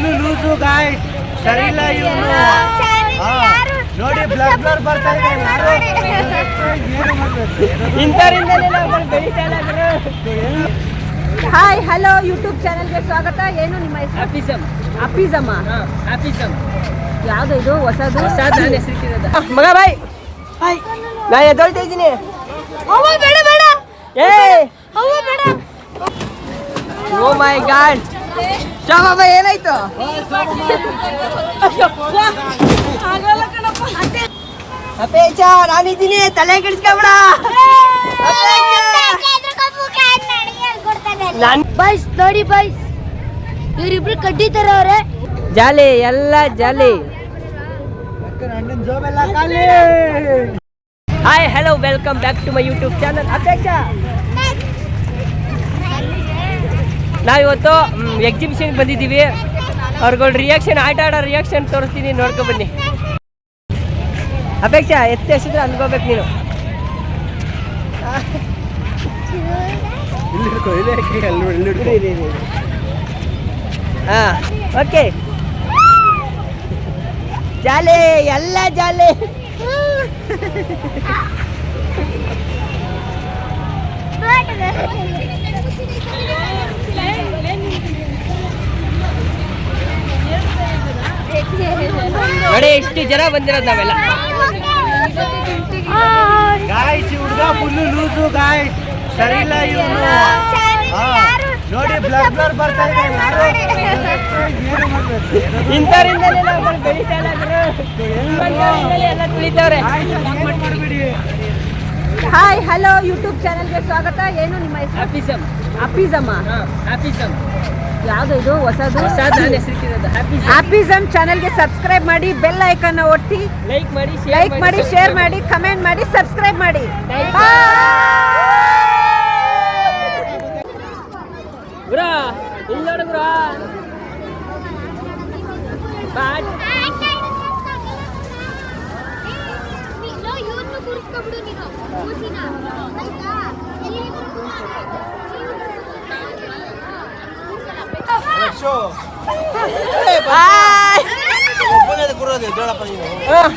Full loose ಗಾಯ್ ಸರಿ ಇಲ್ಲ ಇವನು ನೋಡಿ ಬ್ಲಡ್ ಬ್ಲರ್ ಬರ್ತಾ ಇದೆ. ಯಾರು? ಏನು ಮಾಡ್ಬೇಕು? ಹಾಯ್ ಹಲೋ ಯೂಟ್ಯೂಬ್ ಚಾನಲ್ಗೆ ಸ್ವಾಗತ. ಏನು ನಿಮ್ಮ ಹೆಸರು? ಆಫೀಸಮ್ ಅಪ್ಪಿಸಮ್ಮ. ಆಫೀಸಮ್ ಯಾವ್ದು ಇದು? ಹೊಸದು? ಮಗ ಬಾಯ್. ನಾ ಎದ್ದೊಳ್ತಾ ಇದ್ದೀನಿ. ಬೇಡ ಬೇಡ. ಏ ಬೇಡ. ಓ ಮೈ ಗಾಡ್ ಶಾಬಾಬಾ ಏನಾಯ್ತು? ಅಪೇಕ್ಷ ನಾನಿದ್ದೀನಿ. ತಲೆ ಕೆಡಿಸ್ಕೊಬೇಡ. ನಾನ್ ಬಾಯ್ಸ್ ನೋಡಿ ಬಾಯ್ಸ್ ಇವರಿಬ್ರು ಕಡ್ಡಿ ಅವರೇ ಅವ್ರೆ ಜಾಲಿ. ಎಲ್ಲ jolly hi hello welcome back to my YouTube channel Apeksha ನಾವಿವತ್ತು ಎಕ್ಸಿಬಿಷನ್ಗೆ ಬಂದಿದ್ದೀವಿ. ಅವ್ರಗಳ ರಿಯಾಕ್ಷನ್ ಆಟ ಆಡೋ ರಿಯಾಕ್ಷನ್ ತೋರಿಸ್ತೀನಿ ನೋಡ್ಕೊ ಬನ್ನಿ. ಅಪೇಕ್ಷೆ ಎತ್ತ ಎಷ್ಟಿದ್ರೆ ಅನ್ಕೋಬೇಕು ನೀನು. ಹಾಂ ಓಕೆ ಜಾಲಿ ಎಲ್ಲ ಜಾಲಿ. ನೋಡಿ ಎಷ್ಟು ಜನ ಬಂದಿರೋದು ನಾವೆಲ್ಲ. ಗಾಯ್ಸ್ ಹುಡುಗ ಫುಲ್ ಲೂಸು ಗಾಯ್ಸ್ ಸರಿ ಇಲ್ಲ ಇವನು ನೋಡಿ ಬ್ಲಡ್ ಬ್ಲರ್ ಬರ್ತಾ ಇದೆ? ಇಂಥವ್ರಿಂದಲೇ ನಾವು ಬೆಳೀತಾ ಇಲ್ಲ ಎಲ್ಲ ತುಳಿತವ್ರೆ. ಮಾಡ್ಬಿಡಿ. ಹಾಯ್ ಹಲೋ ಯೂಟ್ಯೂಬ್ ಚಾನಲ್ಗೆ ಸ್ವಾಗತ. ಏನು ನಿಮ್ಮ ಹೆಸರು? ಅಪಿಸಮ್ ಅಪಿಸಮ್ ಆಫೀಸಮ್ ಯಾವ್ದು ಇದು? ಹೊಸದು? ಆಪಿಸಮ್ ಚಾನಲ್ಗೆ ಸಬ್ಸ್ಕ್ರೈಬ್ ಮಾಡಿ ಬೆಲ್ ಐಕನ್ ಒತ್ತಿ. ಲೈಕ್ ಮಾಡಿ ಲೈಕ್ ಮಾಡಿ ಶೇರ್ ಮಾಡಿ ಕಮೆಂಟ್ ಮಾಡಿ ಸಬ್ಸ್ಕ್ರೈಬ್ ಮಾಡಿ. ಗುರ ಇಲ್ಲಿ ನೋಡು ಗುರ. ಬಾಯ್ ಶೋ ಬಾಯ್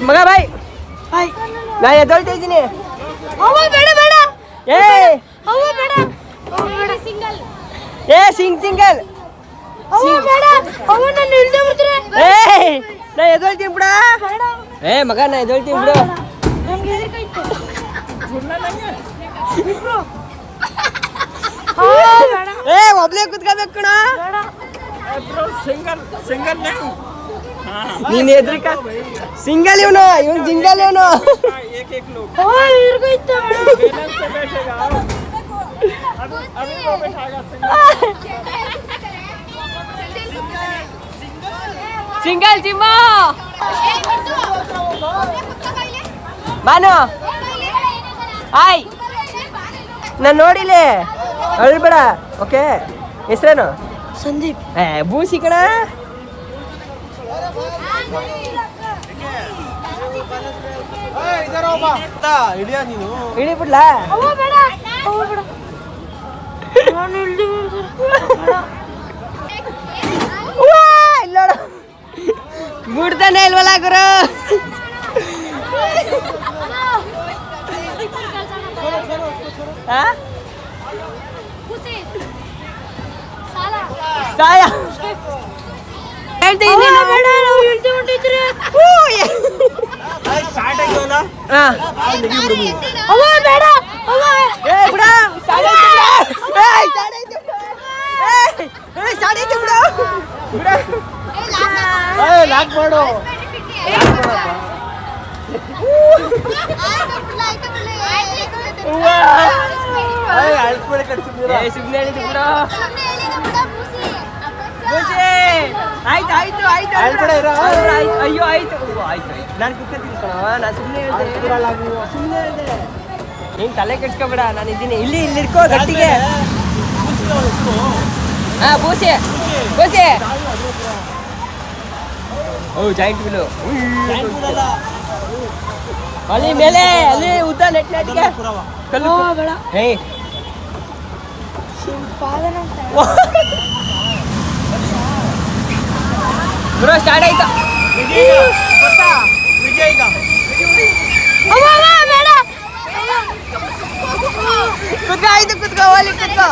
ಮಗ ಬಾಯ್ ನಾ ಎದ್ದೊಳ್ತಾ ಇದ್ದೀನಿ ಬೇಡ. ಬೇಡ ಏ ಅವ್ವ ಬೇಡ ಬೇಡ ಸಿಂಗಲ್ ಏ ಸಿಂಗ್ ಸಿಂಗಲ್ ಅವ್ವ ಬೇಡ ಅವ ನನ್ನ ಇಳ್ದೆ ಬಿಡ್ತಾರೆ ಏ ನಾ ಎದ್ದೊಳ್ತೀನಿ ಬಿಡ. ಏ ಮಗ ನಾ ಎದ್ದೊಳ್ತೀನಿ ಬಿಡು. ಏ ಒಬ್ನೇ ಕುತ್ಕೋಬೇಕು ಕಣ. ನೀನ್ ಎದ್ರಿಕ? ಸಿಂಗಲ್ ಇವನು ಇವನು ಜಿಂಗಲ್ ಇವನು. ಹಿರ್ಗೋಯ್ತು ಸಿಂಗಲ್ ಜಿಮ್ಮ ಬಾನು. ಹಾಯ್ ನಾನು ನೋಡಿಲಿ ಅಳ್ಬೇಡ ಓಕೆ ಹೆಸ್ರೇನು? ಸಂದೀಪ್. ಏ ಬೂಸಿ ಕಣ. ಇಳಿಬಿಡ್ಲಾ ಬಿಡ್ತಾನೆ ಇಲ್ವಲ್ಲ ಗುರು? ಆ? ಸಾಯ ಹೇಳ್ತೀನಿ ನೀನು. ಆಯ್ತು ಆಯ್ತು ಆಯ್ತು. ಅಯ್ಯೋ ಆಯ್ತು. ನಾನು ಕಣವ ನಾನು ಸುಮ್ಮನೆ ಹೇಳ್ದೆ. ಸುಮ್ಮನೆ ಹೇಳ್ದೆ. ನೀನು ತಲೆ ಕೆಡ್ಸ್ಕೊಬೇಡ ನಾನು ಇದ್ದೀನಿ. ಇಲ್ಲಿ ಇಲ್ಲಿ ಇಟ್ಕೋ ಗಟ್ಟಿಗೆ. ಹಾ ಬೂಸಿ ಬೂಸಿ ಓ ಜಾಯಿಂಟ್ ಬಿಲು ಅಲ್ಲಿ ಮೇಲೆ ಅಲ್ಲಿ ಉದ್ದ ನೆಟ್ ನೆಟ್ಗೆ ಕಲ್ಲು ಬೇಡ ಹೇ ಪಾದನ ಬ್ರೋ ಸ್ಟಾರ್ಟ್ ಆಯ್ತು ವಿಜಯ್ ಈಗ. ಗೊತ್ತಾ? ವಿಜಯ್ ಈಗ. ಕುತ್ಕೋ ಆಯ್ತು ಕುತ್ಕೋ ಓಲಿ ಕುತ್ಕೋ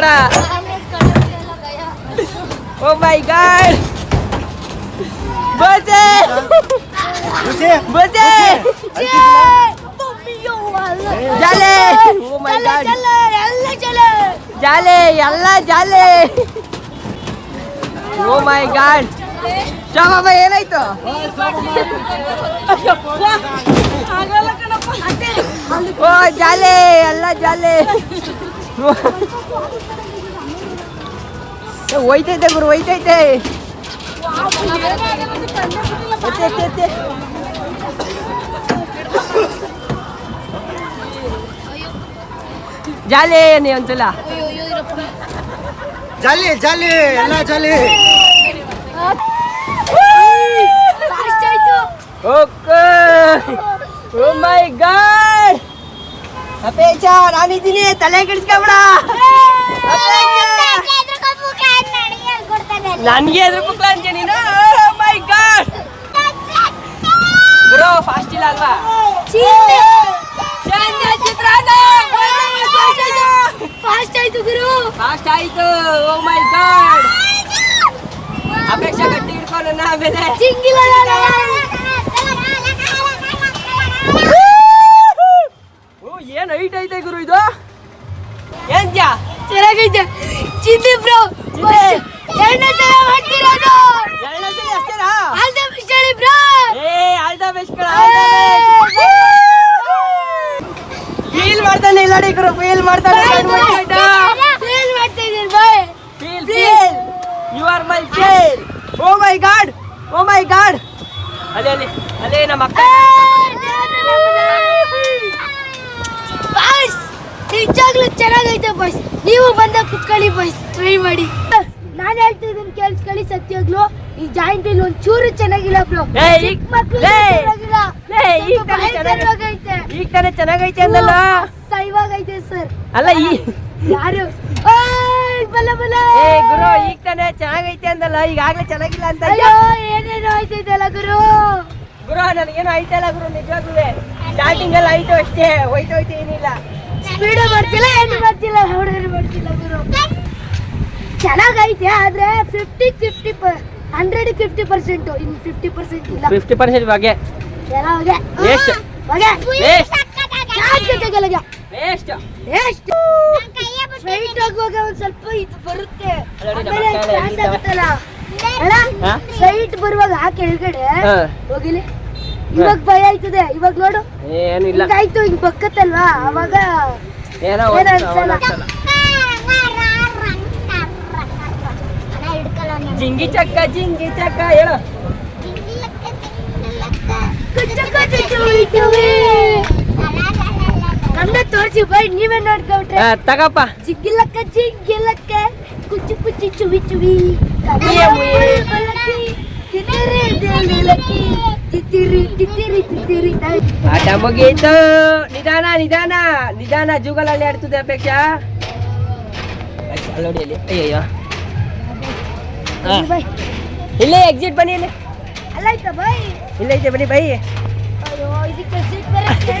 ಈ ಆಟ ಬೇಡ ಓ ಮೈ ಗಾಡ್ ಬಸೆ ಖುಷಿ? ಬಸೆ ಜಾಲೆ ಓ ಮೈ ಗಾಡ್ ಜಾಲೆ ಎಲ್ಲ ಜಾಲೆ ಓ ಮೈ ಗಾಡ್ ಶಾಮಮ್ಮ ಏನಾಯ್ತು ಓ ಜಾಲೆ ಎಲ್ಲ ಜಾಲೆ ಏ, ಹೋಯ್ತೈತೆ ಗುರು ಹೋಯ್ತೈತೆ ಎತ್ತೆ, ಎತ್ತೆ, ಎತ್ತೆ. ಜಾಲೆ ನೀ ಒಂದ್ಸಲ ಜಾಲಿ ಜಾಲಿ ಎಲ್ಲ jolly okay oh my god Apeksha ನಾನಿದ್ದೀನಿ ತಲೆ ಕೆಡಿಸ್ಕೊಬೇಡ. ನನಗೆ ಎದುರು ಕುಕ್ಲ ಅಂತೀಯ ನೀನು? ಮೈ ಗಾಡ್ ಬ್ರೋ ಫಾಸ್ಟ್ ಇಲ್ಲ ಅಲ್ವಾ? ಫಾಸ್ಟ್ ಆಯ್ತು ಗುರು. ಫಾಸ್ಟ್ ಆಯ್ತು. ಓ ಮೈ ಗಾಡ್ ಅಪೇಕ್ಷೆ ಗಟ್ಟಿ ಹಿಡ್ಕೊಂಡು ಆಮೇಲೆ ಚಿಂಗಿಲ ಓ ಏನ್ ಗುರು ಇದು? ಚೆನ್ನಾಗೈತೆ. ಚಿಂದಿ ಬ್ರೋ ಎರಡನೇ ಸಲ ಮಾಡ್ತಿರೋದು ಎರಡನೇ ಸಲ ಅಷ್ಟೇನಾ? ಆಲ್ ದ ಬೆಸ್ಟ್ ಹೇಳಿ ಬ್ರೋ. ಏ ಆಲ್ ದ ಬೆಸ್ಟ್ ಕಣ ಫೀಲ್ ಮಾಡ್ತಾನೆ ಇಲ್ಲ ಗುರು ಫೀಲ್ ಮಾಡ್ತಾನೆ ಫೇಲ್ ಮಾಡ್ತಾ ಇದೀನಿ ಬಾಯ್ feel feel. You are my feel oh my god oh my god ಅದೇ ಅಲ್ಲಿ ಅದೇ ನಮ್ಮ ಅಕ್ಕ. ಬಾಯ್ಸ್ ನಿಜಾಗ್ಲೂ ಚೆನ್ನಾಗೈತೆ ಬಾಯ್ಸ್. ನೀವು ಬಂದ ಕುತ್ಕೊಳ್ಳಿ ಬಾಯ್ಸ್ ಟ್ರೈ ಮಾಡಿ. ನಾನು ಹೇಳ್ತಾ ಇದೀನಿ ಕೇಳಿಸ್ಕೊಳ್ಳಿ ಸತ್ಯಾಗ್ಲೂ. ಈ ಜಾಯಿಂಟ್ ಇಲ್ಲಿ ಒಂದ್ ಚೂರು ಚೆನ್ನಾಗಿಲ್ಲ ಬ್ರೋ ಮಕ್ಳು ಲೇ, ಚೆನ್ನಾಗಿಲ್ಲ. ಈಗ ತಾನೇ ಚೆನ್ನಾಗೈತೆ. ಅಂದಲ್ಲ? ಸೈವಾಗೈತೆ ಸರ್ ಅಲ್ಲ ಈ ಯಾರು? ಬಲ್ಲ ಬಲ ಏ ಗುರು ಈಗ ತಾನೇ ಚೆನ್ನಾಗೈತೆ ಅಂದಲ್ಲ? ಈಗಾಗ್ಲೇ ಚೆನ್ನಾಗಿಲ್ಲ ಅಂತ ಅಯ್ಯೋ ಏನೇನೋ ಆಯ್ತೈತಲ್ಲ ಗುರು? ಗುರು ನನಗೇನು ಆಯ್ತಲ್ಲ ಗುರು ನಿಜವಾಗ್ಲೂ ಸ್ಟಾರ್ಟಿಂಗ್ ಅಲ್ಲಿ ಆಯ್ತು ಅಷ್ಟೇ ಹೋಯ್ತು ಹೋಯ್ತು ಏನಿಲ್ಲ. ಸ್ಪೀಡ್ ಬರ್ತಿಲ್ಲ ಏನು ಬರ್ತಿಲ್ಲ ಹುಡುಗರು ಬರ್ತಿಲ್ಲ ಗುರು. ಚೆನ್ನಾಗೈತೆ ಆದ್ರೆ fifty fifty hundred fifty percent in fifty percent ಇಲ್ಲ. ಫಿಫ್ಟಿ ಪರ್ಸೆಂಟ್ ಬಗ್ಗೆ. ಹೋಗೆ. Waste. ಸಾಕಾಗಲ್ಲ ವೇಸ್ಟ್ ಎಷ್ಟು ಸ್ಟ್ರೈಟ್ ಆಗುವಾಗ ಒಂದ್ ಸ್ವಲ್ಪ ಇದು ಬರುತ್ತೆ. ಆಮೇಲೆ ಕ್ರಾಸ್ ಆಗುತ್ತಲ್ಲ? ಸ್ಟ್ರೈಟ್ ಬರುವಾಗ ಆ ಕೆಳಗಡೆ. ಹೋಗಿಲಿ. ಇವಾಗ ಭಯ ಆಯ್ತದೆ. ಇವಾಗ ನೋಡು. ಏನಿಲ್ಲ. ಆಯ್ತು ಹಿಂಗ್ ಬಕ್ಕತ್ತಲ್ವಾ? ಅವಾಗ ಏನೋ ಅನ್ಸಲ್ಲ. ಜಿಂಗಿ ಚಕ್ಕ ಜಿಂಗಿ ಚಕ್ಕ ಹೇಳು. ಚುವಿ ಯು ಬೈ ನೀವೇ ನೋಡ್ಕೊಂಡ್ರೆ ತಗಪ್ಪ. ಜಿಗ್ಗಿಲಕ್ಕ ಜಿಗ್ಗಿಲಕ್ಕ. ಕುಚ್ಚು ಕುಚ್ಚಿ ಚುವಿ ಚುವಿ ಮುಯ್ಯ. ತಿತ್ತಿರಿ ದೇಲಿಲಕ್ಕಿ ತಿತ್ತಿರಿ ತಿತ್ತಿರಿ ತಿತ್ತಿರಿ ಆಟ ಮುಗೀತು ನಿಧಾನ ನಿಧಾನ ನಿಧಾನ ಜೂಗಲಲ್ಲಿ ಆಡ್ತದೆ ಅಪೇಕ್ಷಾ ಅಲ್ಲಿ ನೋಡಿ ಅಲ್ಲಿ ಅಯ್ಯಯ್ಯೋ ಹಾ. ಬೈ ಇಲ್ಲೇ ಎಕ್ಸಿಟ್ ಬನ್ನಿ ಇಲ್ಲಿ ಅಲ್ಲಾಯ್ತಾ ಬೈ ಇಲ್ಲೇ ಐತೆ ಬನ್ನಿ ಬೈ ಅಯ್ಯೋ ಇದಕ್ಕೆ ಸೀಟ್ ಬರುತ್ತೆ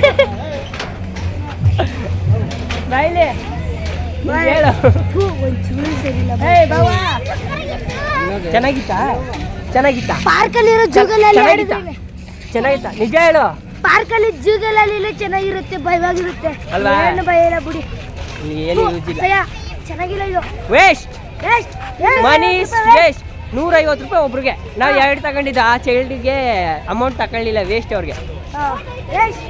ಬಾಯಿಲೆ ಹೇಳು ಥು, ಒಂಚೂರು ಸರಿಯಿಲ್ಲ ಏಯ್ ಬಾವ ಚೆನ್ನಾಗಿತ್ತಾ ಚೆನ್ನಾಗಿತ್ತಾ ಪಾರ್ಕಲ್ಲಿರೋ ಜೂಗಲಲ್ಲಿ ಚೆನ್ನಾಗಿತ್ತ ಆಡಿದ್ರೆ ಚೆನ್ನಾಗಿತ್ತಾ ನಿಜ ಹೇಳು ಪಾರ್ಕಲ್ಲಿ ಜೂಗಲಲ್ಲಿ ಚೆನ್ನಾಗಿರುತ್ತೆ ಭಯವಾಗಿರುತ್ತೆ ಅಲ್ವಾ? ಏನು ಭಯ ಇಲ್ಲ ಬಿಡಿ ಏನು ಯೂಸ್ ಇಲ್ಲ ಭಯ ಚೆನ್ನಾಗಿಲ್ಲ ಇದು ವೇಸ್ಟ್ ಎಷ್ಟ್? ಮನಿ ಎಷ್ಟ್ ರೂಪಾಯಿ? ವೇಸ್ಟ್ ನೂರೈವತ್ತು ರೂಪಾಯಿ ಒಬ್ರಿಗೆ ನಾವು ಎರಡು ತಗೊಂಡಿದ್ದೆ ಆ ಚೈಲ್ಡ್ಗೆ ಅಮೌಂಟ್ ತಗೊಳ್ಳಿಲ್ಲ ವೇಸ್ಟ್ ಅವ್ರಿಗೆ ಹಾ, ಎಷ್ಟ್?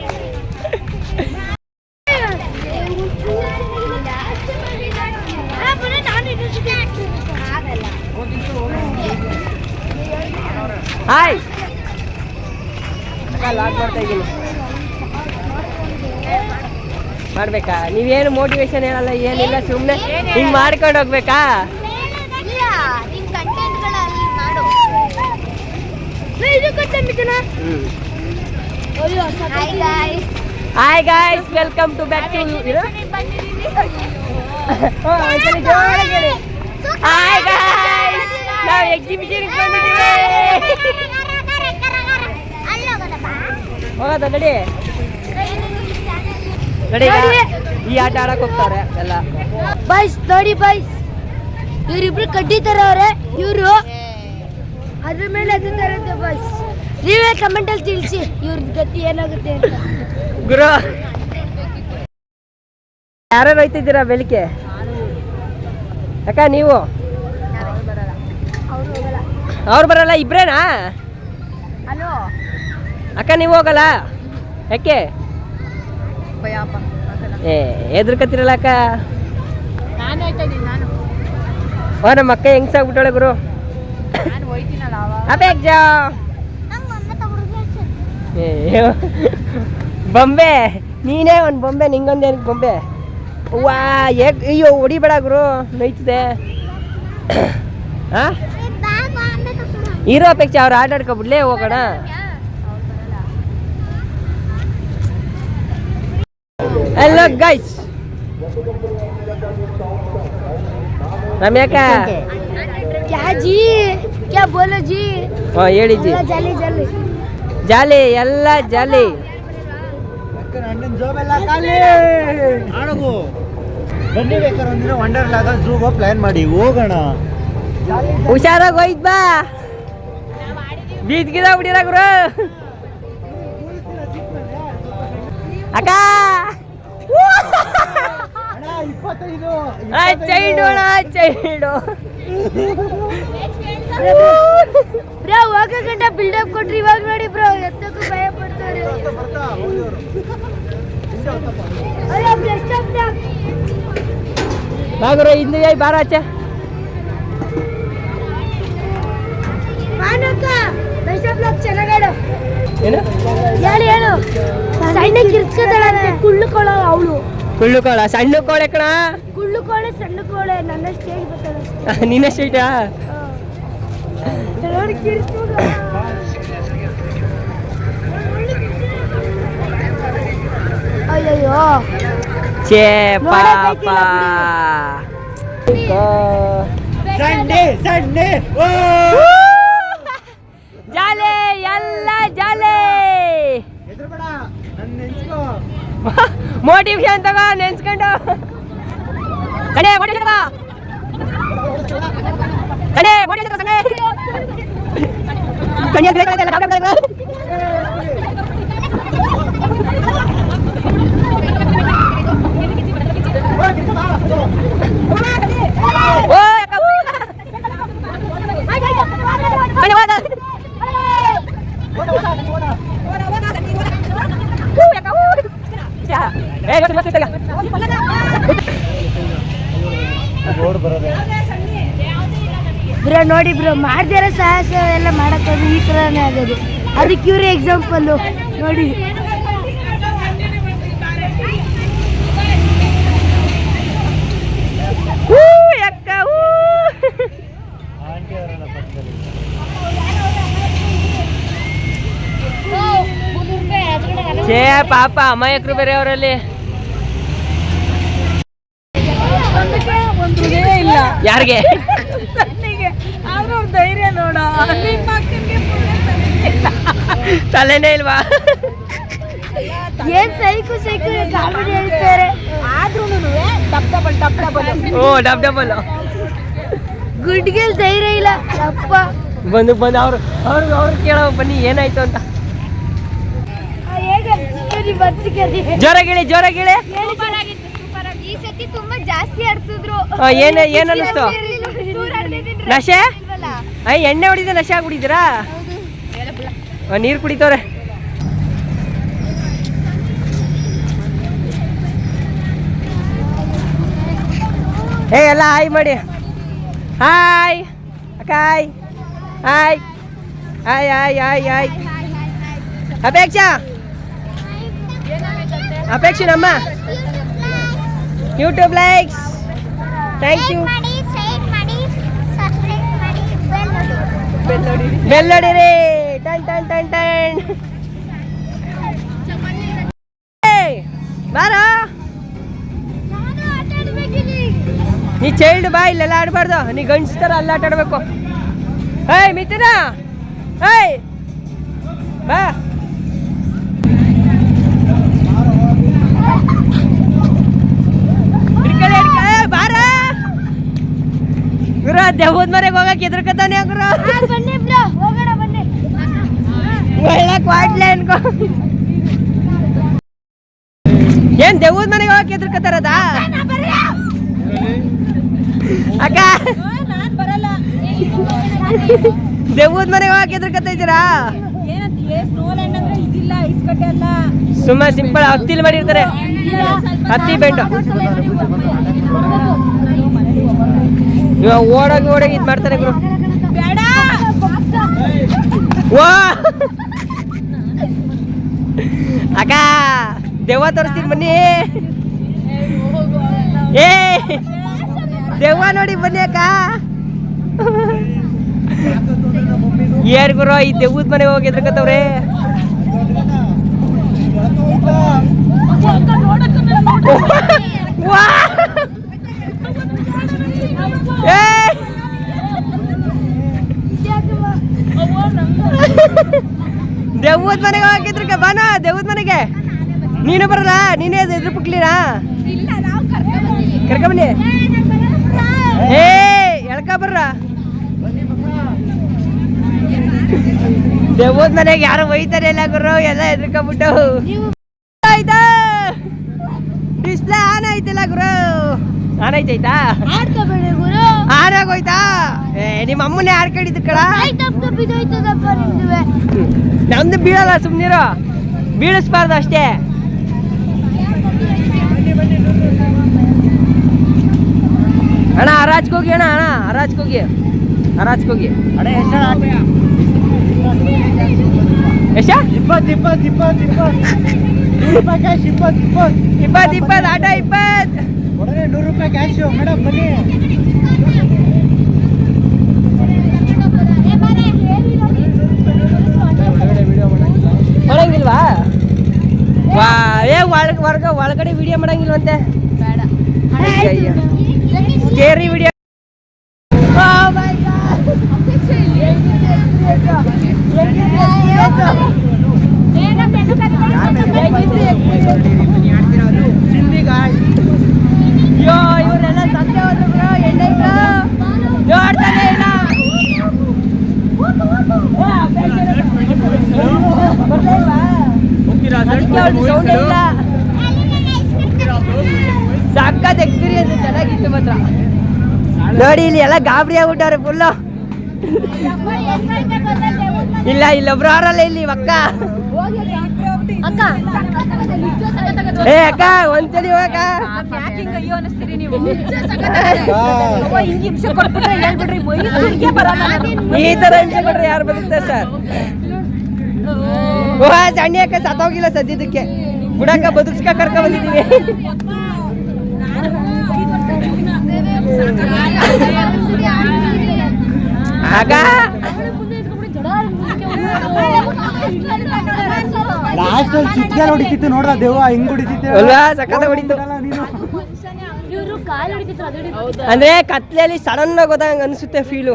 ಆ, ಬನ್ನಿ, ನಾನು ಇನ್ನೊಂದ್ ಸತಿ ಹಾಕ್ತೀನಿ. ಆಗಲ್ಲ. ಹಾಯ್. ಲಾಗ್ ಮಾಡ್ತಾ ಇದ್ದೀನಿ ಮಾಡ್ಬೇಕಾ? ನೀವೇನು ಮೋಟಿವೇಶನ್ ಹೇಳಲ್ಲ ಏನಿಲ್ಲ ಸುಮ್ಮನೆ ಹಿಂಗೆ ಮಾಡ್ಕೊಂಡು ಹೋಗ್ಬೇಕಾ? Hi guys welcome to back to hi guys ನಾವು ಎಕ್ಸಿಬಿಷನ್ ಹೋಗೋದ ನಡಿ ನಡಿ. ಈ ಆಟ ಆಡಕ್ ಹೋಗ್ತಾರೆ ಎಲ್ಲ. ಬಾಯ್ಸ್ ನೋಡಿ ಬಾಯ್ಸ್ ಇವ್ರಿಬ್ರು ಕಡ್ಡಿ ತರವ್ರೆ ಇವರು. ಅದ್ರ ಮೇಲೆ ಅದು ತರತ್ತೆ ಬಾಯ್ಸ್ ನೀವೇ ಕಮೆಂಟ್ ಅಲ್ಲಿ ತಿಳಿಸಿ ಇವ್ರ ಗತಿ ಏನಾಗುತ್ತೆ ಅಂತ. ಗುರು. ಯಾರು ಹೋಯ್ತಿದ್ದೀರಾ ಬೆಳಿಗ್ಗೆ? ಯಾಕ ನೀವು? ಅವ್ರು ಬರಲ್ಲ ಇಬ್ರೇನಾ? ಹಲೋ. ಅಕ್ಕ ನೀವು ಹೋಗಲ್ಲ? ಯಾಕೆ? ಏ ಎದ್ರಕತ್ತಿರಲ್ಲ ಅಕ್ಕ? ಓ ನಮ್ಮ ಅಕ್ಕ ಹೆಂಗ್ಸಾಗ್ಬಿಟ್ಟಳೆ ಗುರು? ಅದೇ ಜಾ ಬೊಂಬೆ ನೀನೇ ಒಂದು ಬೊಂಬೆ ನಿಂಗೊಂದು ಏನಕ್ಕೆ ಬೊಂಬೆ? ವಾ ಹೇಗೆ ಅಯ್ಯೋ ಹೊಡಿಬೇಡ ಗುರು ನೋಯ್ತದೆ. ಹಾ ಇರೋ ಅಪೇಕ್ಷೆ ಅವ್ರು ಆಟ ಆಡ್ಕೊಬಿಡ್ಲೇ ಹೋಗೋಣ. ಹಲೋ ಗೈಸ್ ರಮ್ಯಾಕ ಹೇಳಿ ಜಾಲಿ ಎಲ್ಲ ಜಾಲಿ. ಬನ್ನಿ ಮಾಡಿ ಹೋಗಣ. ಹುಷಾರಾಗಿ ಹೋಯ್ತು ಬಾ. ಬೀದ್ಗಿದ ಬಿಡಿರ ಗುರು. ಅಕ್ಕ. ಚೈಲ್ಡು ಅಣ್ಣ ಚೈಲ್ಡು ಬ್ರೋ, ಹೋಗ ಗಂಟ ಬಿಲ್ಡಪ್ ಕೊಟ್ರಿ ಇವಾಗ ನೋಡಿ ಬ್ರೋ ಎತ್ತಕ್ಕೂ ಭಯ ಪಡ್ತಾರೆ. ಬರ್ತಾ ಅಯ್ಯೋ ಬೆಸ್ಟ್ ಆಫ್ ದ ಬಾ ಗುರು, ಹಿಂದೆ ಬಾರ ಆಚೆ. ಮಾನಕ್ಕ. ಏನು? ಹೇಳಿ ಹೇಳು. ಸಣ್ಣ ಕಿರ್ಚದಳಂತೆ ಕುಳ್ಳು ಕೋಳ ಅವಳು. ಕುಳ್ಳು ಕೋಳ ಸಣ್ಣ ಕೋಳೆ ಕಣ. ಕುಳ್ಳು ಕೋಳೆ ಸಣ್ಣ ಕೋಳೆ ನನ್ನ ಸ್ಟೇಜ್ ಬರ್ತಾಳೆ ನಿನ್ನ ಸ್ಟೇಜಾ. ಅಯ್ಯಯ್ಯೋ. ಚೇ ಪಾಪ. ಸಂಡೆ ಸಂಡೆ ಓ ಜಾಲೆ ಎಲ್ಲ ಜಾಲೆ ಹೆದರ್ಬೇಡ ನನ್ನ ನೆನ್ಸ್ಕೋ ಮೋಟಿವೇಶನ್ ತಗೋ ನೆನ್ಸ್ಕೊಂಡು ಕಡೆ ಮೋಟಿವೇಶನ್ ತಗೋ ಕಡೆ ಮೋಟಿವೇಶನ್ ತಗೋ ಸಂಗೆ ಕಡೆ ಕಡೆ ಕಡೆ ಕಡೆ ಕಡೆ ಓ ಬ್ರೋ ನೋಡಿ ಬ್ರೋ ಮಾಡ್ದಿರೋ ಸಾಹಸ ಎಲ್ಲ ಮಾಡೋಕ್ಕಾಗ ಈ ಥರನೇ ಆಗೋದು ಅದಕ್ಕೆ ಇವ್ರೆ ಎಕ್ಸಾಂಪಲ್ಲು ನೋಡಿ ಪಾಪ ಅಮಾಯಕರು ಬೇರೆ ಅವರಲ್ಲಿ ಯಾರಿಗೆ? ಧೈರ್ಯ ನೋಡ. ತಲೆನೇ ಇಲ್ವಾ? ಏನ್ ಸೈಕು ಸೈಕು ಕಾಮಿಡಿ ಹೇಳ್ತಾರೆ? ಆದ್ರೂ dub double dub double. Oh dub double. ಗುಡ್ಗೆಲ್ ಧೈರ್ಯ ಇಲ್ಲ. ಅಪ್ಪ ಬಂದು ಬಂದು ಅವ್ರು ಅವ್ರು ಅವ್ರು ಕೇಳೋ ಬನ್ನಿ ಏನಾಯ್ತು ಅಂತ. ಜೋರಾಗಿಳಿ ಜೋರಾಗಿಳಿ. ಈ ಸತಿ ತುಂಬಾ ಜಾಸ್ತಿ ಆಡ್ಸಿದ್ರು. ಆ, ಏನ್ ಏನ್ ಅನ್ನಿಸ್ತು? ನಶೆ? ಐ ಎಣ್ಣೆ ಹೊಡಿದ ನಶೆ ಕುಡಿದಿರಾ ನೀರು ಕುಡಿತವ್ರೆ. ಏ ಎಲ್ಲ ಹಾಯ್ ಮಾಡಿ. Hi. ಅಕ್ಕಾಯ್ hi. Hi. Hi hi hi Apeksha ಅಪೇಕ್ಷೆ? ನಮ್ಮ YouTube likes thank you bell ನೋಡಿರಿ ಟನ್ ಟನ್ ಟನ್ ಟನ್ ಬಾರೋ. ನೀ ಚೈಲ್ಡ್ ಬಾ ಇಲ್ಲೆಲ್ಲ ಆಡಬಾರ್ದು. ನೀ ಗಂಡ್ಸ್ ಅಲ್ಲಿ ಅಲ್ಲ ಆಟ ಆಡ್ಬೇಕು. ಏಯ್ ಮಿಥುನ. ಏಯ್. ಬಾ ಹಿಡ್ಕೊಳ್ಳಿ, ಹಿಡ್ಕೊಳ್ಳಿ, ಏ, ಬಾರ ಗುರು ದೆವ್ವದ ಮನೆಗೆ ಹೋಗಕ್ಕೆ ಎದ್ರಕತಾನೆ ಗುರು ಬನ್ನಿ ಬ್ರೋ ಹೋಗೋಣ ಬನ್ನಿ. ಒಳ್ಳೆ ಕ್ವಾಡ್ಲೆ ಅನ್ಕೋ. ಏನ್ ದೆವ್ವದ ಮನೆಗೆ ಹೋಗಕ್ಕೆ ಎದ್ರಕತ್ತಾರದ ಅಕ್ಕ. ದೆವ್ವದ ಮನೆಗೆ ಹೋಗಕ್ಕೆ ಎದ್ರಕತ್ತ ಇದ್ದೀರಾ? ಏನಂತ ಸ್ನೋ ಲ್ಯಾಂಡ್ ಅಂದ್ರೆ ಇದಿಲ್ಲ ಇಸ್ಕಟ್ಟೆ ಅಲ್ಲ ಸುಮ್ಮ ಸಿಂಪಲ್ ಹತ್ತಿಲ್ ಮಾಡಿರ್ತಾರೆ. ಹತ್ತಿ ಬೆಂಡು. ಇವಾಗ ಓಡಾಗಿ ಓಡೋಗಿ ಇದು ಮಾಡ್ತಾರೆ ಗುರು. ಅಕ್ಕ ದೆವ್ವ ತೋರಿಸ್ತೀನಿ ಬನ್ನಿ. ಏ ದೆವ್ವ ನೋಡಿ ಬನ್ನಿ ಅಕ್ಕ. ಏರ್ ಗುರು ಈ ದೆವ್ವದ ಮನೆಗೆ ಹೋಗಿ ಎದ್ರಕತ್ತವ್ರೆ. ವಾ. ದೆವ್ವದ ಮನೆಗೆ ಹೋಗಿದ್ರಕ ಬಾನ ದೆವ್ವದ ಮನೆಗೆ. ನೀನು ಬರಲ್ಲ, ನೀನೇ ಎದುರು ಪುಕ್ಲಿನಾ? ಕರ್ಕೊಂಬನ್ನಿ ಏ ಎಳ್ಕ ಬರ್ರ. ದೆವ್ವದ ಮನೆಗೆ ಯಾರು ಒಯ್ತಾರೆ ಎಲ್ಲ ಗುರು, ಎಲ್ಲ ಎದ್ರಕೊಂಬಿಟ್ಟು. ಆಯ್ತಾ? ಬಿಸ್ಲ ಆನ್ ಐತಿಲ್ಲ ಗುರು. ಆನ್ ಆಯ್ತಾಯ್ತಾ ಆಗೋಯ್ತಾ ಏ ನಿಮ್ಮ ಅಮ್ಮನೇ ಕೇಳಿದ್ರು ಕಡ ನಮ್ದು ಬೀಳಲ್ಲ ಸುಮ್ನಿರು. ಬೀಳಿಸ್ಬಾರ್ದು ಅಷ್ಟೇ. ಅಣ್ಣ ಹೋಗಿ ಅಣ್ಣ ಅಣ್ಣ ಹೋಗಿ. ಅಡೆ ಎಷ್ಟ ಇಪ್ಪತ್ತು ಇಪ್ಪತ್ತು ಇಪ್ಪತ್ತು ಇಪ್ಪತ್ತು. ಇಪ್ಪತ್ತು ಇಪ್ಪತ್ತು. ಇಪ್ಪತ್ತು ಇಪ್ಪತ್ತು ಆಟ ಇಪ್ಪತ್ತು. ನೂರು ರೂಪಾಯಿ ಕ್ಯಾಶು ಮೇಡಮ್ ಬನ್ನಿ ಮಾಡಂಗಿಲ್ವಾ ವಾ ಏ ಒಳಗ ಹೊರ್ಗ ಒಳಗಡೆ ವಿಡಿಯೋ ಮಾಡಂಗಿಲ್ವಂತೆ? ಬೇಡ. ಸ್ಕೇರಿ ವಿಡಿಯೋ ಅಯ್ಯೋ ಇವರೆಲ್ಲ ಸತ್ಯ ಹೋದ್ರು bro, ಎಣ್ಣೆ ಇಲ್ಲ ನೋಡ್ತಾನೆ ಇಲ್ಲ ಅದಕ್ಕೆ ಅವ್ಳ್ದು sound ಇಲ್ಲ ಸಖತ್ ಎಕ್ಸ್ಪೀರಿಯನ್ಸ್ ಚೆನ್ನಾಗಿತ್ತು ಮಾತ್ರ ನೋಡಿ ಇಲ್ಲಿ ಎಲ್ಲ ಗಾಬರಿ ಆಗ್ಬಿಟ್ಟವ್ರೆ ಫುಲ್ಲು ಇಲ್ಲ ಇಲ್ಲೊಬ್ರು ಅವರಲ್ಲ ಇಲ್ಲಿ ಅಕ್ಕ. ಅಕ್ಕ ಏ ಅಕ್ಕ ಒಂದ್ಸಲಿ ಹೋಗಕ್ಕ ಈ ತರ ಹಿಂಸೆ ಕೊಟ್ರೆ ಯಾರು ಬದುಕ್ತಾರೆ ಸರ್? ಓ ಸಣ್ಣ ಅಕ್ಕ ಸತ್ತೋಗಿಲ್ಲ ಸದ್ಯದಕ್ಕೆ ಬುಡಕ್ಕ ಬದುಕ್ಸ್ಕ ಕರ್ಕ ಬಂದಿದ್ದೀವಿ. ಆಗ? ಲಾಸ್ಟ್ ಅಲ್ಲಿ ಚಿಟ್ಗೆ ಹೊಡಿತಿತ್ತು ನೋಡ್ರ ದೇವ ಹಿಂಗ್ ಹೊಡಿತಿತ್ತು ಅಲ್ವಾ? ಹೊಡಿತು. ಅಂದ್ರೆ ಕತ್ಲೆಯಲ್ಲಿ ಸಡನ್ ಆಗಿ ಹೋದಂಗ ಅನ್ಸುತ್ತೆ ಫೀಲು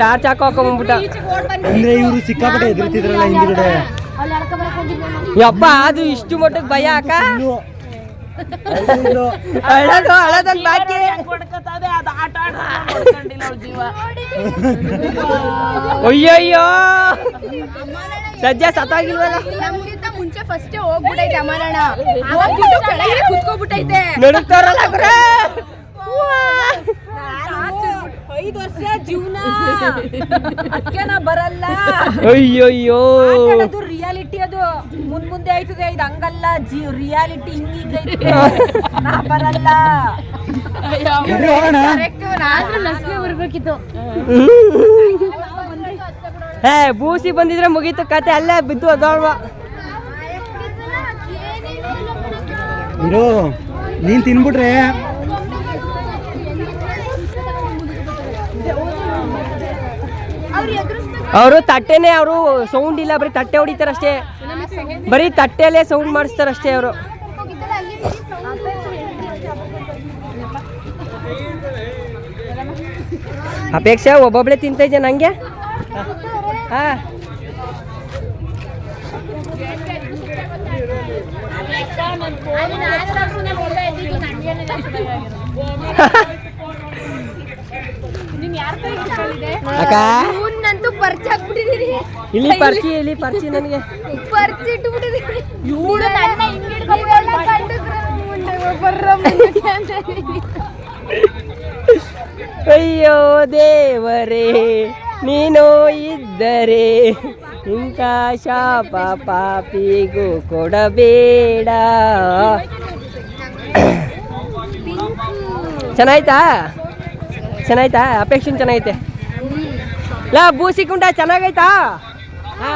ಟಾರ್ಚ್ ಹಾಕೋ ಹಾಕೊಂಡ್ಬಿಟ್ಟ ಅಂದ್ರೆ ಇವರು ಸಿಕ್ಕಾಪಟ್ಟೆ ಎದುರ್ತಿದ್ರಲ್ಲ ಹಿಂದ್ಗಡೆ. ಯಪ್ಪ ಅದು ಇಷ್ಟು ಮಟ್ಟಕ್ಕೆ ಭಯ ಅಕ್ಕ? ಅಳದು ಅಳದನ್ ಬಾಕಿ. ಅಯ್ಯಯ್ಯೋ. ಸದ್ಯ ಸತ್ತಾಗಿಲ್ವಲ್ಲ? ಮುಂಚೆ ಫಸ್ಟ್ ಹೋಗ್ಬಿಟ್ಟೈತೆ ಅಮರಣ ಹೋಗ್ಬಿಟ್ಟು ಕೆಳಗೆ ಕುತ್ಕೋಬಿಟ್ಟೈತೆ ನಡುಕ್ತಾರಲ್ಲ ಗುರು? ಐದು ವರ್ಷ ಜೀವನ. ಅದಕ್ಕೆ ನಾ ಬರಲ್ಲ. ಅಯ್ಯಯ್ಯೋ. ಅದು ರಿಯಾಲಿಟಿ ಅದು. ಮುಂದ್ ಮುಂದೆ ಆಯ್ತದೆ ಇದು ಹಂಗಲ್ಲ. ಜೀ ರಿಯಾಲಿಟಿ ಹಿಂಗೈತೆ ನಾ ಬರಲ್ಲ. ಬರ್ಬೇಕಿತ್ತು. ಹೇ ಬೂಸಿ ಬಂದಿದ್ರೆ ಮುಗೀತು ಕತೆ ಅಲ್ಲೇ ಬಿದ್ದು ಅದಾಳ್ವ. ಇರೋ ನೀನ್ ತಿನ್ಬಿಟ್ರೆ ಅವರು ತಟ್ಟೆನೆ ಅವರು ಸೌಂಡ್ ಇಲ್ಲ ಬರೀ ತಟ್ಟೆ ಹೊಡಿತಾರಷ್ಟೇ. ಬರೀ ತಟ್ಟೆಲೆ ಸೌಂಡ್ ಮಾಡಿಸ್ತಾರಷ್ಟೇ ಅವರು. ಅಪೇಕ್ಷೆ ಒಬ್ಬೊಬ್ಳೆ ತಿಂತ ಇದ್ಯಾ ನಂಗೆ? ಹಾ. ಅಕ್ಕ. ಹಾಕ್ಬಿಟ್ಟಿದೀನಿ ಇಲ್ಲಿ ಪರ್ಚಿ ಇಲ್ಲಿ ಪರ್ಚಿ ನನಗೆ. ಪರ್ಚಿ ಇಟ್ಬಿಟ್ಟಿದೀನಿ ಇವಳು ನನ್ನ ಹಿಂಗ್ ಕಂಡು ಮುಂದೆ ಬರ್ರ ಮುಂದಕ್ಕೆ ಅಂತ ಅಯ್ಯೋ ದೇವರೇ ನೀನು ಇದ್ದರೆ ಇಂಥ ಶಾಪ ಪಾಪಿಗೂ ಕೊಡಬೇಡ. ಚೆನ್ನಾಯ್ತಾ? ಚೆನ್ನಾಯ್ತಾ? ಅಪೇಕ್ಷೆ ಚೆನ್ನಾಗೈತೆ. ಲಾ, ಬೂಸಿ ಕುಂಟ ಚೆನ್ನಾಗೈತಾ? ಹಾ.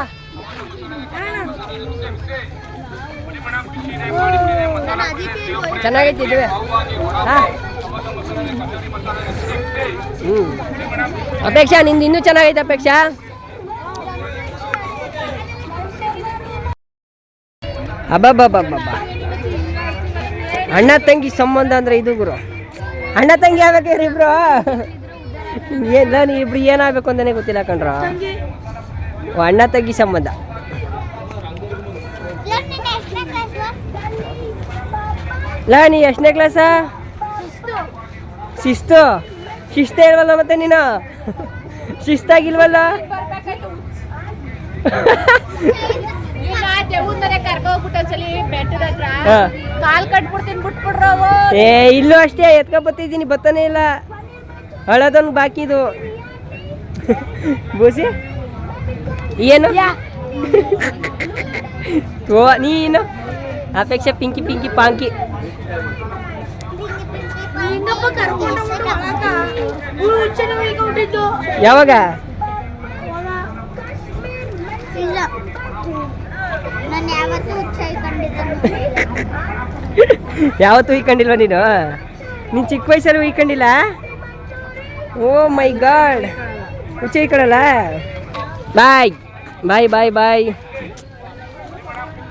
ಚೆನ್ನಾಗೈತೆ ಇದುವೆ ಹಾ. ಹ್ಞೂ ಅಪೇಕ್ಷಾ, ನಿಂದು ಇನ್ನೂ ಚೆನ್ನಾಗೈತೆ ಅಪೇಕ್ಷಾ? ಅಬ್ಬಬ್ಬಬ್ಬಬ್ಬ. ಅಣ್ಣ ತಂಗಿ ಸಂಬಂಧ ಅಂದ್ರೆ ಇದು ಗುರು. ಅಣ್ಣ ತಂಗಿ ಆಗ್ಬೇಕ್ರಿ ಇಬ್ರು? ಏನ ನೀ ಇಬ್ರು ಏನಾಗಬೇಕು ಅಂತಾನೆ ಗೊತ್ತಿಲ್ಲ ಕಣ್ರ. ಅಣ್ಣ ತಗ್ಗಿ ಸಂಬಂಧ. ಲಾ ನೀ ಎಷ್ಟನೇ ಕ್ಲಾಸ ಶಿಸ್ತು. ಶಿಸ್ತ ಇಲ್ವಲ್ಲ ಮತ್ತೆ ನೀನು? ಶಿಸ್ತಾಗಿಲ್ವಲ್ಲ? ಏ ಇಲ್ಲೂ ಅಷ್ಟೇ ಎತ್ಕೊಂಡ್ ಬರ್ತಿದ್ದೀನಿ ಬತ್ತಾನೆ ಇಲ್ಲ. ಹಳದೊಂದು ಬಾಕಿದು ಬೂಸಿ? ಏನು? ಓ ನೀನು ಅಪೇಕ್ಷೆ ಪಿಂಕಿ ಪಿಂಕಿ ಪಾಂಕಿ. ಯಾವಾಗ? ಯಾವತ್ತು ಉಯ್ಕೊಂಡಿಲ್ವ ನೀನು? ನೀನು ಚಿಕ್ಕ ವಯಸ್ಸಲ್ಲಿ ಉಯ್ಕೊಂಡಿಲ್ಲ ಓ ಮೈ ಗಾಡ್. ಹುಚ್ಚ ಇಕ್ಕಡಲ್ಲ ಬಾಯ್. Bye bye bye.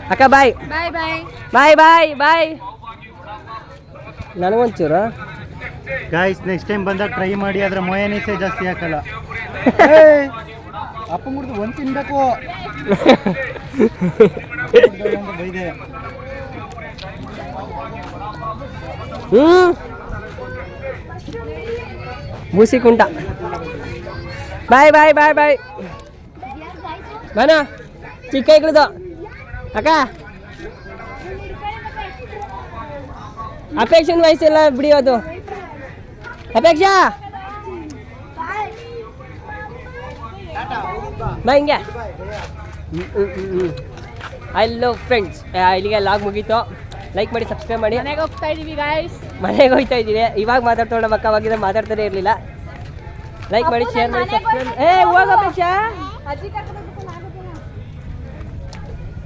ಅಕ್ಕ bye. Bye bye. Bye bye bye. ನನಗೊಂಚೂರು guys next time ಬಂದಾಗ ಟ್ರೈ ಮಾಡಿ ಅದ್ರ ಮೊಯನೀಸೇ ಜಾಸ್ತಿ ಹಾಕಲ್ಲ. ಅಪ್ಪ ಮುಡ್ದು ಒಂದ್ ತಿನ್ಬೇಕು. ಬೈದೆ ಹ್ಞೂ ಬೂಸಿ ಕುಂಟ ಬಾಯ್ ಬಾಯ್ ಬಾಯ್ ಬಾಯ್. ಬಾನ ಚಿಕ್ಕ ಇಕ್ಳದು ಅಕ್ಕ. ಅಪೇಕ್ಷನ್ ವಯಸ್ಸೆಲ್ಲ ಬಿಡಿಯೋದು ಅಪೇಕ್ಷಾ. ಬಾ ಹಿಂಗೆ. ಐ ಲವ್ ಫ್ರೆಂಡ್ಸ್ ಇಲ್ಲಿಗೆ ಲಾಗ್ ಮುಗೀತು. ಲೈಕ್ ಮಾಡಿ ಸಬ್ಸ್ಕ್ರೈಬ್ ಮಾಡಿ. ಮನೆಗೆ ಹೋಗ್ತಾ ಇದೀವಿ ಗಾಯ್ಸ್ ಮನೆಗೆ ಹೋಗ್ತಾ ಇದ್ದೀವಿ ಇವಾಗ ಮಾತಾಡ್ತಾ ಮಕ್ಕ ಅವಾಗಿದ್ರೆ ಮಾತಾಡ್ತಾನೆ ಇರಲಿಲ್ಲ. ಲೈಕ್ ಮಾಡಿ ಶೇರ್ ಮಾಡಿ ಸಬ್ಸ್ಕ್ರೈಬ್ ಏ ಹೋಗ ಅಪೇಕ್ಷಾ.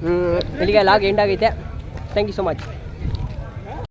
ಹ್ಞೂ ಇಲ್ಲಿಗೆ ಲಾಗ್ ಎಂಡ್ ಆಗೈತೆ. Thank you so much